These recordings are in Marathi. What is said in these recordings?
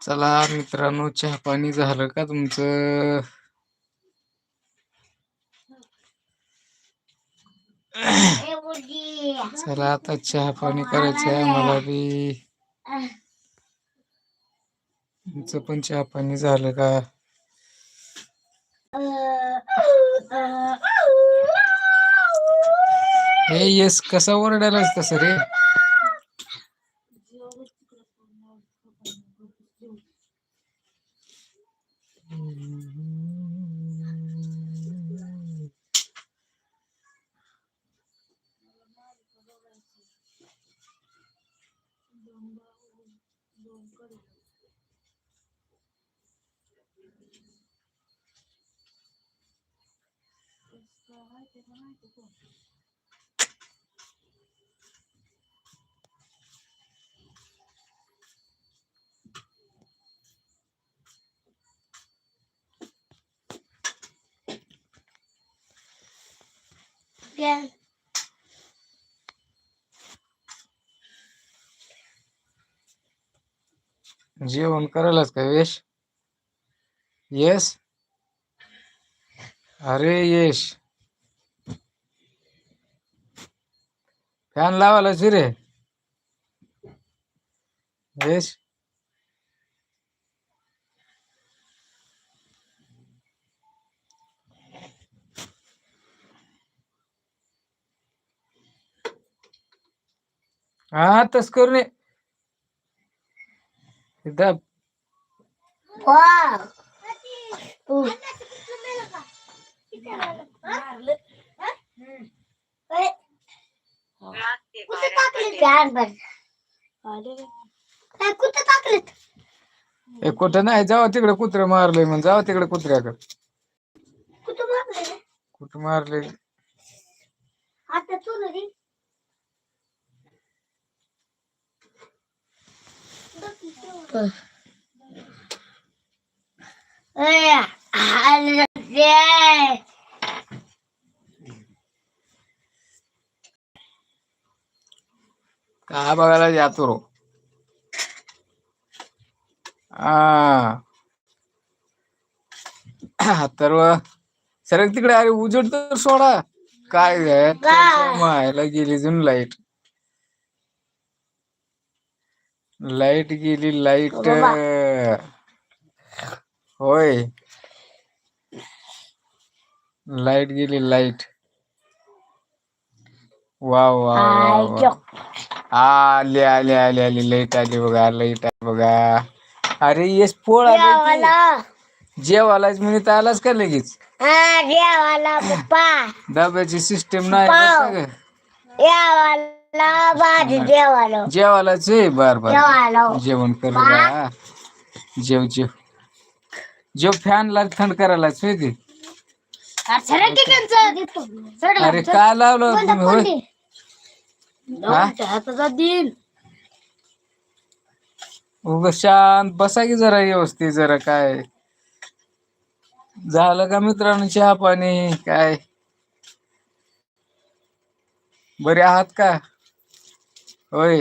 चला मित्रांनो चहा पाणी झालं का तुमचं? चला आता चहा पाणी करायचं आहे मला बी. तुमचं पण चहा पाणी झालं का? हे येस कसा ओरडायलाच तसं रे? জুম করি Haydi, haydi, bu. Gel. जेवण करायलाच का यश? येस अरे यश. फॅन लावायला रे. यश? हा तस करू नये. एकदा. कुठे टाकलेत ए कुठं नाही जावा तिकडे कुत्रे मारले मग जावा तिकडे कुत्र्याकडे. कुठे मारले कुठं मारले आता तू रे का बघायला जातो रो तर सरक तिकडे अरे उजड तर सोडा काय? काय? मायला गेली जून लाइट लाइट गेली लाइट. होय. लाइट गेली लाइट. वा वा आले आले आले आले. लाइट आली बघा लाइट आली बघा. अरे येस पोळ आले जेवायलाच म्हणत आलाच का लगेच? डब्याची सिस्टीम नाही भाजी देवाला जेवायलाच आहे बर बर. जेवण कर बा. जेव जेव. जेव फॅन ला थंड करायलाच होय ते? अरे काय लावलं तुम्ही? होय? हा? हाताचा दिन. उग शांत बसा की जरा व्यवस्थित जरा काय? झालं का मित्रांनो चहा पाणी? काय? बरे आहात का? होय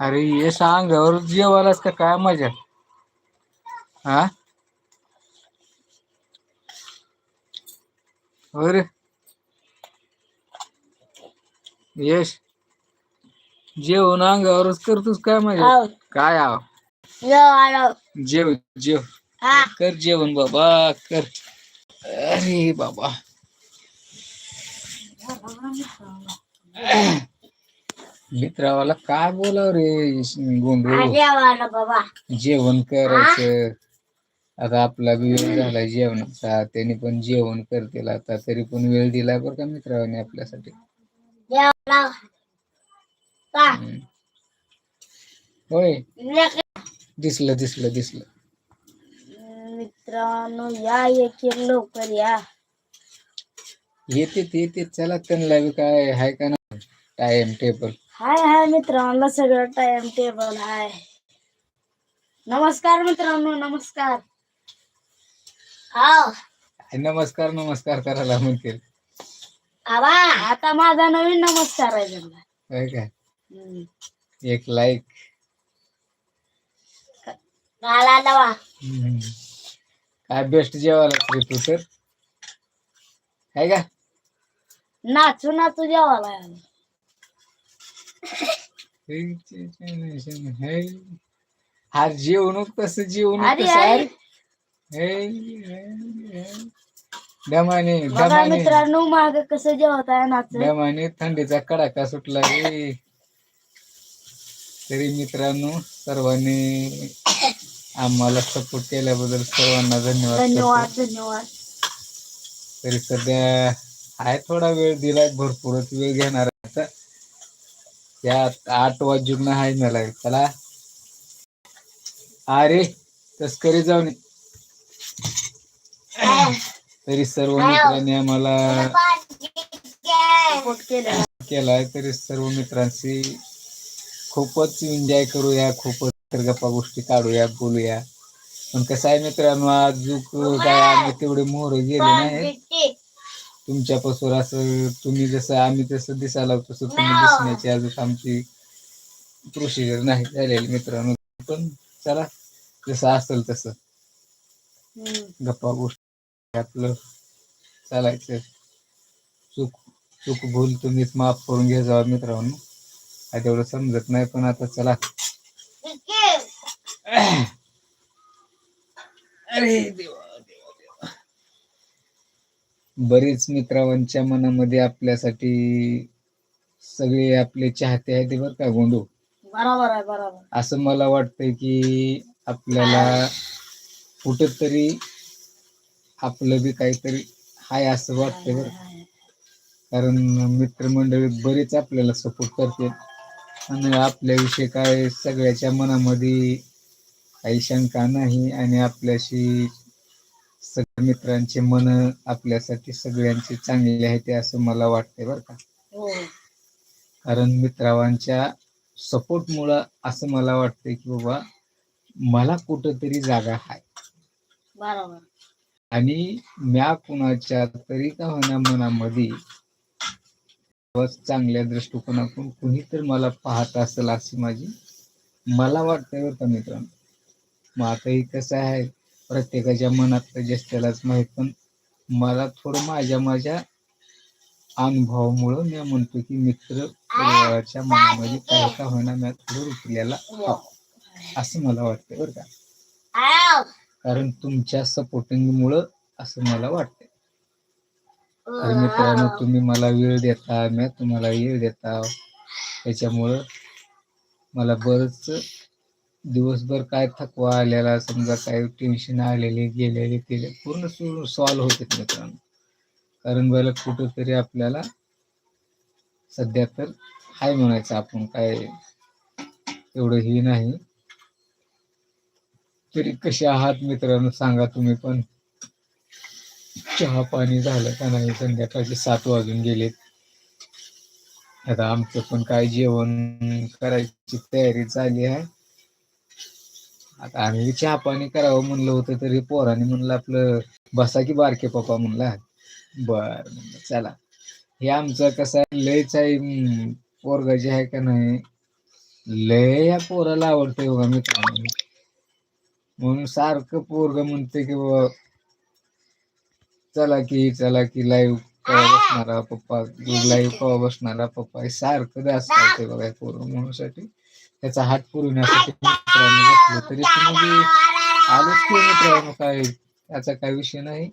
अरे ये सांग और जेवायलाच का क्या मज़ा? हा? अरे यश जेवण अंगावरच करतोस काय मजा हाव. काय आव जेव जेव. हा. कर जेवण बाबा कर. अरे बाबा. मित्रावाला काय बोलाव रे गोंधळ. बाबा. जेवण करायचं. आता आपला बी वेळ झाला जेवणाचा त्यांनी पण जेवण करतील आता तरी पण वेळ दिलाय बरं का मित्रावाने आपल्यासाठी. हम्म. होय. दिसलं दिसलं दिसलं. मित्रांनो या एक एक लवकर या. येते येते. चला त्यांना बी काय आहे का ना टाइम टेबल. हाय हाय मित्रांनो सगळं टाइम टेबल हाय. नमस्कार मित्रांनो नमस्कार. नमस्कार नमस्कार करायला म्हणतील आबा आता माझा नवीन नमस्कार आहे त्यांना काय काय? हम्म. एक लाईक दवा काय बेस्ट जेवायला तू तर? काय का? नाचू नाचू जेवायला आलो. हा जेवणूक अरे कसं अरे. बघा दमाने. मित्रांनो माग कसं जेवत आहे नाच दमाने थंडीचा कडाका सुटला रे. तरी मित्रांनो सर्वांनी आम्हाला सपोर्ट केल्याबद्दल सर्वांना धन्यवाद करतो. धन्यवाद धन्यवाद. तरी सध्या आहे थोडा वेळ दिलाय भरपूरच वेळ घेणार आता. त्यात आठ वाजून आहे मला चला. अरे तस्करी जाऊन ये. तरी सर्व मित्रांनी आम्हाला केलं. केलाय तरी सर्व मित्रांशी खूपच एन्जॉय करूया खूपच तर गप्पा गोष्टी काढूया बोलूया. पण कसं आहे मित्रांनो अजून काय आम्ही तेवढे मोहर गेले नाही तुमच्यापासून असं तुम्ही जसं आम्ही तसं दिसायला तसं तुम्ही दिसण्याची अजून आमची प्रोसिजर नाही झालेली मित्रांनो. पण चला जसं असेल तसं. गप्पा गोष्टी आपलं चालायचं. चूक चूक भूल तुम्हीच माफ करून घ्या जावा मित्रांनो. काय तेवढं समजत नाही पण आता चला. अरे देवा देवा देवा. बरीच मित्रांच्या मनामध्ये आपल्यासाठी सगळे आपले चाहते आहेत बरं का गोंडू बरोबर आहे बरोबर. असं मला वाटतंय की आपल्याला कुठंतरी आपलं बी काहीतरी हाय असं वाटतंय बरं. कारण मित्रमंडळी बरीच आपल्याला सपोर्ट करते. आणि आपल्याविषयी काय सगळ्याच्या मनामध्ये काही शंका नाही आणि आपल्याशी सगळ्या मित्रांचे मन आपल्यासाठी सगळ्यांचे चांगले आहे ते असं मला वाटतंय बरं का. हो. कारण मित्रांच्या सपोर्ट मुळे असं मला वाटतंय की बाबा मला कुठंतरी जागा आहे बरोबर. आणि म्या कुणाच्या तरी का होण्या मनामध्ये चांगल्या दृष्टिकोनातून कुणी तर मला पाहत असेल अशी माझी मला वाटतंय बरं का मित्रांनो. मग आता हे कसं आहे प्रत्येकाच्या मनात जस्ट त्यालाच माहीत पण मला थोडं माझ्या माझ्या अनुभवामुळं मी म्हणतो की मित्र परिवाराच्या मनामध्ये काय का होणार मी थोडं रुपल्याला असं मला वाटतंय बरं का. कारण तुमच्या सपोर्टिंग मुळे असं मला वाटतंय. तर मित्रांनो तुम्ही मला वेळ देता मी तुम्हाला वेळ देता. त्याच्यामुळं मला बरंच दिवसभर काय थकवा आलेला समजा काय टेन्शन आलेले गेलेले ते पूर्ण सॉल्व्ह होते मित्रांनो. कारण बरं कुठंतरी आपल्याला सध्या तर हाय म्हणायचं आपण काय एवढं ही नाही. तरी कसे आहात मित्रांनो? सांगा तुम्ही पण. चहा पाणी झालं का नाही? संध्याकाळचे सात वाजून गेलेत. आता आमचं पण काय जेवण करायची तयारी झाली आहे. आता आम्ही चहा पाणी करावं म्हणलं होतं तरी पोराने म्हणलं आपलं बसा की बारके पप्पा म्हणला. बर म्हणलं चला. हे आमचं कसं आहे लयच आहे पोरगा जे आहे का नाही लय या पोराला आवडतंय बघा मित्रांनो. म्हणून सारखं पोरग म्हणते की चला की चला की लाईव्ह कवा बसणारा पप्पा? लाईव्ह कवा बसणारा पप्पा? हे सारखं दास करते बघा पोरग म्हणूसाठी त्याचा हात पुरवण्यासाठी मित्रांनो तरी तुम्ही आलोच की मित्रांनो काय? त्याचा काय विषय नाही.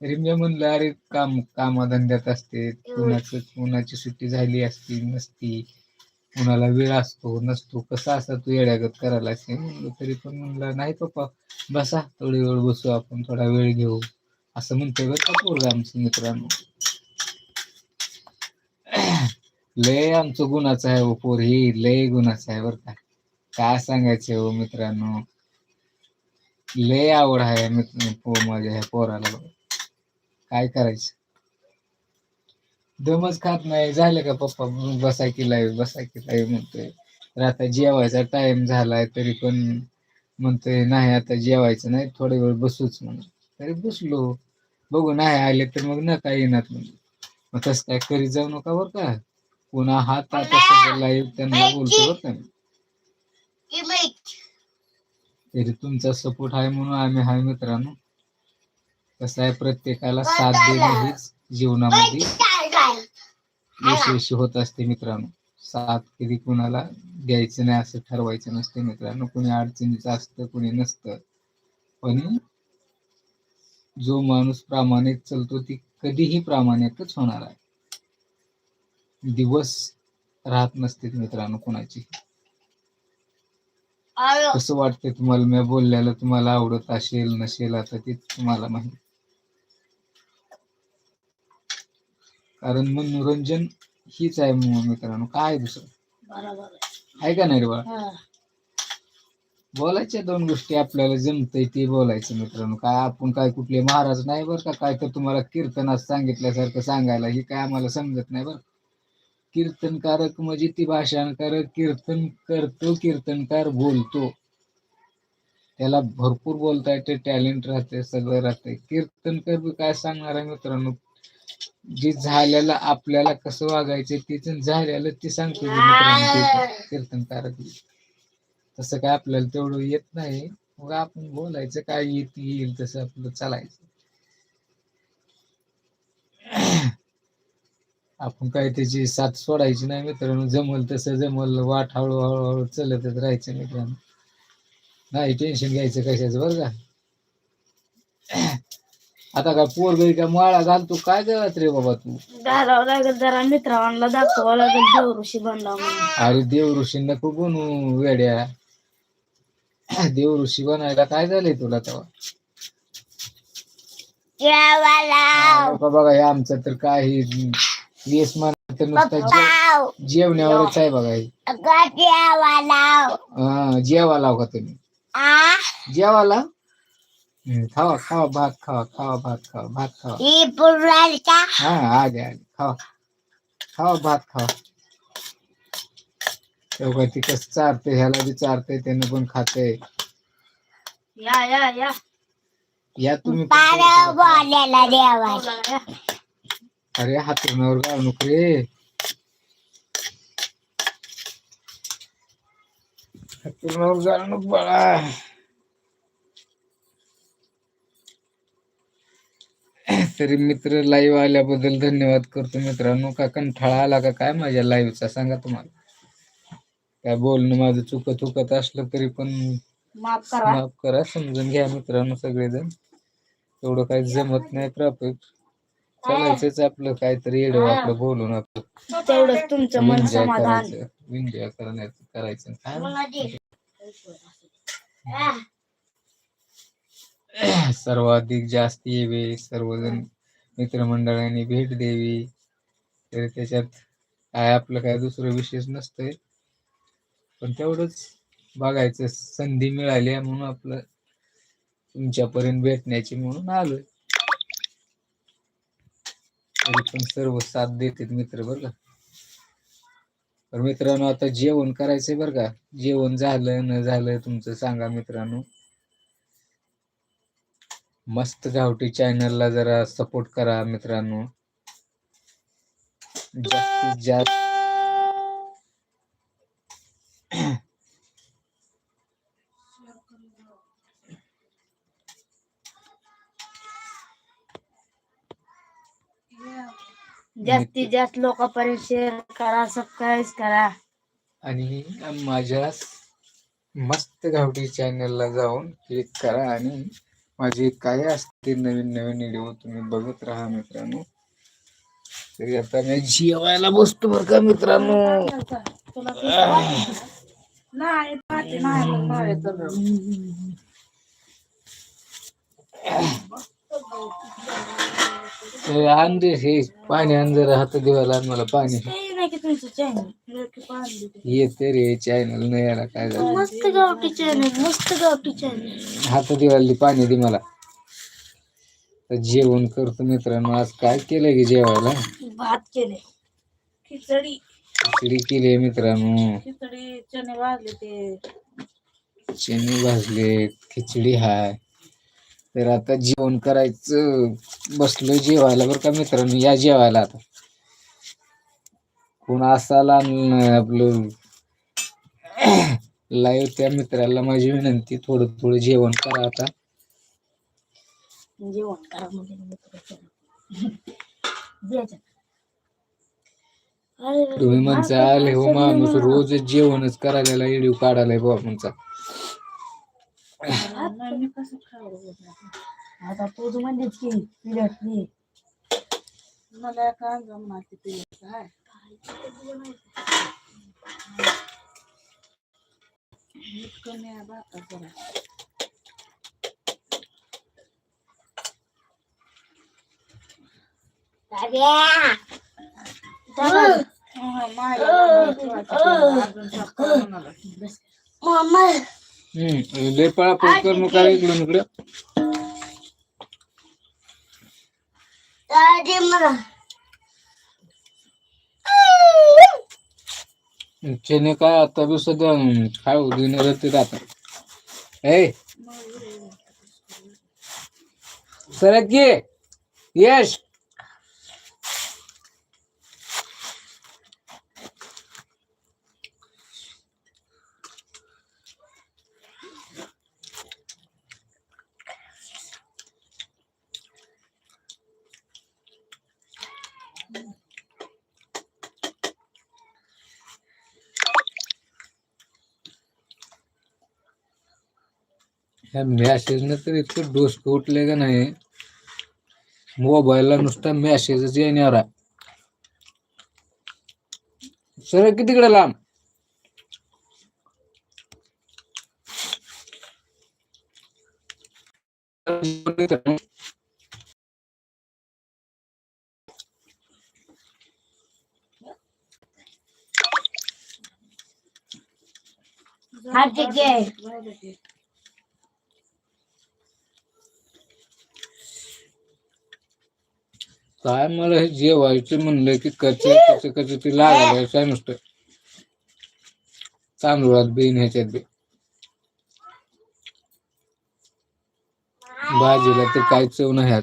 रिमजा म्हणलं अरे काम कामाधंद्यात असते. कुणाचं कुणाची सुट्टी झाली असती नसती. कुणाला वेळ असतो नसतो कसा असा तू येड्यागत करायला म्हणलं तरी पण म्हणलं नाही पप्पा बसा थोडी वेळ बसू आपण थोडा वेळ घेऊ. असं म्हणतोय बरं का पोरगं आमचं मित्रांनो. लय आमचं गुणाचं आहे हो पोर ही लय गुणाचं आहे बरं का. काय सांगायचं हो मित्रांनो? लय आवड आहे मित्र पो माझ्या ह्या पोराला काय करायचं? दमच खात नाही. झालं का पप्पा? बसा की लाईव्ह बसा की लाईव्ह म्हणतोय. तर आता जेवायचा टाइम झालाय तरी पण म्हणतोय नाही आता जेवायचं नाही. थोडे वेळ बसूच म्हणून. तरी बसलो. बघू नाही आले तर मग नका येणार म्हणजे मग तसं काय करीत जाऊ नका बरं का. पुन्हा हात आता लाईव्ह त्यांना बोलतो बरं का तरी तुमचा सपोर्ट आहे म्हणून आम्ही हाय मित्रांनो. कसं आहे प्रत्येकाला साथ देणे हीच जीवनामध्ये यशस्वी होत असते मित्रांनो. साथ कधी कुणाला द्यायचं नाही असं ठरवायचं नसते मित्रांनो. कुणी अडचणीचं असतं कुणी नसतं. पण जो माणूस प्रामाणिक चालतो ती कधीही प्रामाणिकच होणार आहे. दिवस राहत नसते मित्रांनो कुणाची कसं वाटतंय तुम्हाला? मी बोलल्याला तुम्हाला आवडत असेल नसेल आता ते तुम्हाला माहीत. कारण मनोरंजन हीच आहे मित्रांनो. काय दुसरं? आहे. का नाही रे बाळा. बोलायच्या दोन गोष्टी आपल्याला जमतंय ते बोलायचं मित्रांनो. काय आपण काय कुठले महाराज नाही बरं का? काय तर तुम्हाला कीर्तनात सांगितल्यासारखं सांगायला हे काय आम्हाला समजत नाही बरं. कीर्तनकारक म्हणजे ती भाषणकारक कीर्तन करतो कीर्तनकार बोलतो. त्याला भरपूर बोलता येते टॅलेंट राहते सगळं राहते. कीर्तनकार काय सांगणार आहे मित्रांनो? जे झाल्याला आपल्याला कसं वागायचं ते झालेलं ते सांगतो कीर्तनकारक तसं काय आपल्याला तेवढं येत नाही. मग आपण बोलायचं काय येत येईल तसं आपलं चालायचं. आपण काय त्याची साथ सोडायची नाही मित्रांनो. जमल तसं जमल वाट हळू हळूहळू चलतच राहायचं मित्रांनो. नाही टेन्शन घ्यायचं कशाच बरं का? आता काय पोरग का माळा घालतो? काय गळत रे बाबा तू? घालावं लागेल जरा मित्रांना दाखवावं लागेल देव ऋषी बनला म्हणून. अरे देव ऋषी नको बनू वेड्या. देव ऋषी बनायला काय झालंय तुला तेव्हा? लोक बघा हे आमचं तर काही येस म्हणा तर नुसतं जेव- जेवण्यावरच आहे बघा हे. हा जेवा लाव का तुम्ही? जेवाला हम्म, खावा खावा भात खावा खावा भात खावा भात खावा हा आले आले खावा खावा भात खावा तेव्हा ती कसं चारते ह्याला बी चारते त्यानं पण खाते या या या। या तुम्ही पण थोडं खावा. या. अरे हातरुणावर गाव नको रे। हातरुणावर गाव नको बाळा तरी मित्र लाईव्ह आल्याबद्दल धन्यवाद करतो मित्रांनो. का कंठाळा आला का? काय माझ्या लाईव्हचा सांगा तुम्हाला. काय बोलणं माझं चुकत चुकत असलं तरी पण माफ करा. माफ करा समजून घ्या मित्रांनो सगळेजण. एवढं काही जमत नाही प्रापत चालायचंच आपलं काहीतरी येडं आपलं बोलून आपलं. तेवढंच तुमचं मन एन्जॉय समाधान. करायचं. एन्जॉय करायचं. काय? सर्वाधिक जास्त यावे सर्वजण मित्रमंडळांनी भेट द्यावी. तर त्याच्यात काय आपलं काय दुसरं विशेष नसतंय. पण तेवढंच बघायचं संधी मिळाली आहे म्हणून आपलं तुमच्यापर्यंत भेटण्याची म्हणून आलोय. तरी पण सर्व साथ देतात मित्र बरं का. तर मित्रांनो आता जेवण करायचंय बरं का. जेवण झालं न झालं तुमचं सांगा मित्रांनो. मस्त गावठी चॅनलला जरा सपोर्ट करा मित्रांनो. जास्तीत जास्त जास्तीत जास्त लोकांपर्यंत शेअर करा सबस्क्राईब करा. आणि माझ्या मस्त गावठी चॅनलला जाऊन क्लिक करा आणि माझे काय असते नवीन नवीन व्हिडिओ तुम्ही बघत राहा मित्रांनो. तरी आता मी जेवायला बसतो बरं का मित्रांनो. रे हे पाणी आण जरा हात दिवायला आण मला पाणी. नाही की तुमचं चॅनल येते रे चॅनल नाही याला काय झालं? मस्त गावठी चॅनल मस्त गावठी चॅनल पाणी दे मला. तर जेवण करतो मित्रांनो. आज काय केलंय की जेवायला? भात केले खिचडी. खिचडी केली मित्रांनो. खिचडी चणे ते. चणे भाजले खिचडी हाय. तर आता जेवण करायचं. बसलो जेवायला बरं का मित्रांनो. या जेवायला आता. कोण असाल आणि आपलं. लाईव्ह त्या मित्राला माझी विनंती थोडं थोडं जेवण करा आता. जेवण करा म्हणजे तुम्ही म्हणसाल हो माणूस रोजच जेवणच करायला व्हिडिओ काढायला बाबा म्हणचा मी कसं आता तूच म्हणतेच की मला काय जमणार तिथे काय कमी आहे जरा हम्म लय पळापळ करू इकडून चेने काय आता बी सध्या खाऊ देणार ते आता. ए! सरक घे. यश! ह्या मॅसेजनं तर इतकं डोसकं उठले का नाही? मोबाईलला नुसता मॅसेजच येणार. आहे सर किती कडे लांब हा ठीक आहे काय मला हे जेवायचं म्हणलं की कचे कचे कचे ते लागायला काय नुसतं. तांदूळात बीन ह्याच्यात बी भाजीला तर काय चव नाही ह्यात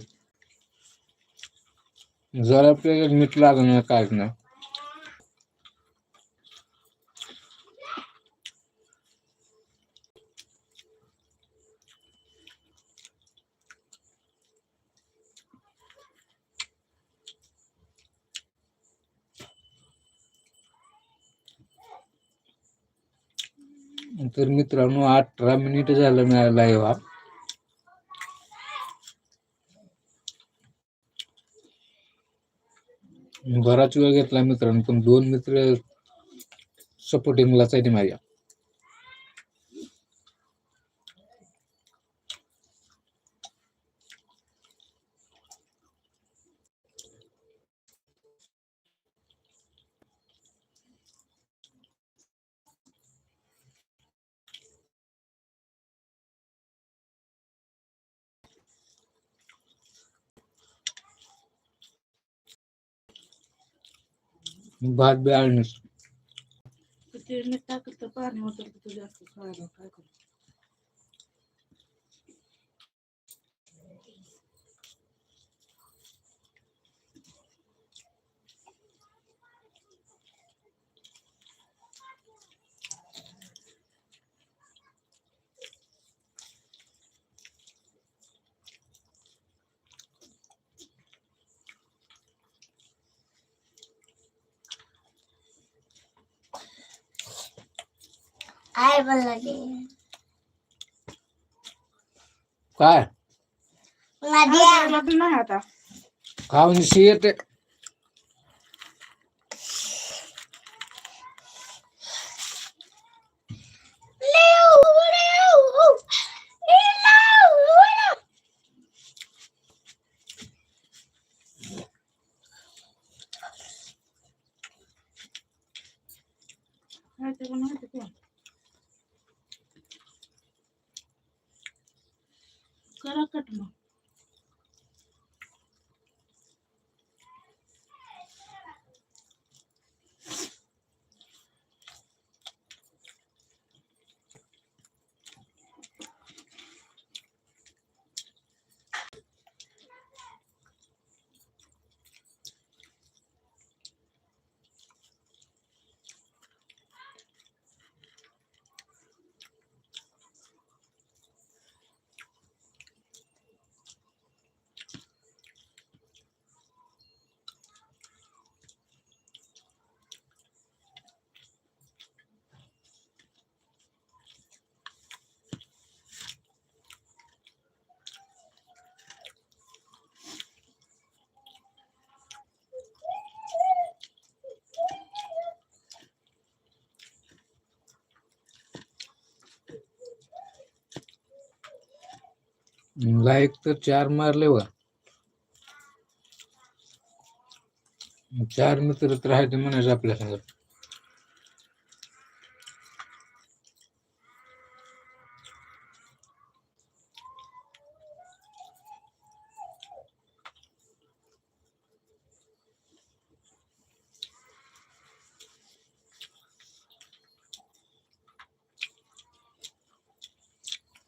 जरा आपल्याला मीठ लागणार काय तर मित्रांनो अठरा मिनिट झालं मिळाला हा बराच वेळ घेतला मित्रांनो पण दोन मित्र सपोर्टिंगलाच आहे माझ्या भात बी आणस ते मीठ टाकलं तर पाणी होतं तर जास्त खायला काय करू? काय बोलला ते काय नद्या नाही आता खाऊन शी येते माहिती पण माहिती कोण करा कट मग लाईक तर चार मारले वर. चार मित्र तर राहायचे म्हणायचं आपल्या संग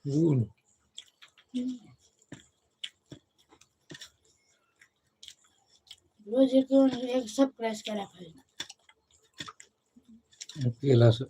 ऊन. रोज एक एक सबस्क्राईब करा पाहिजे केलं असं.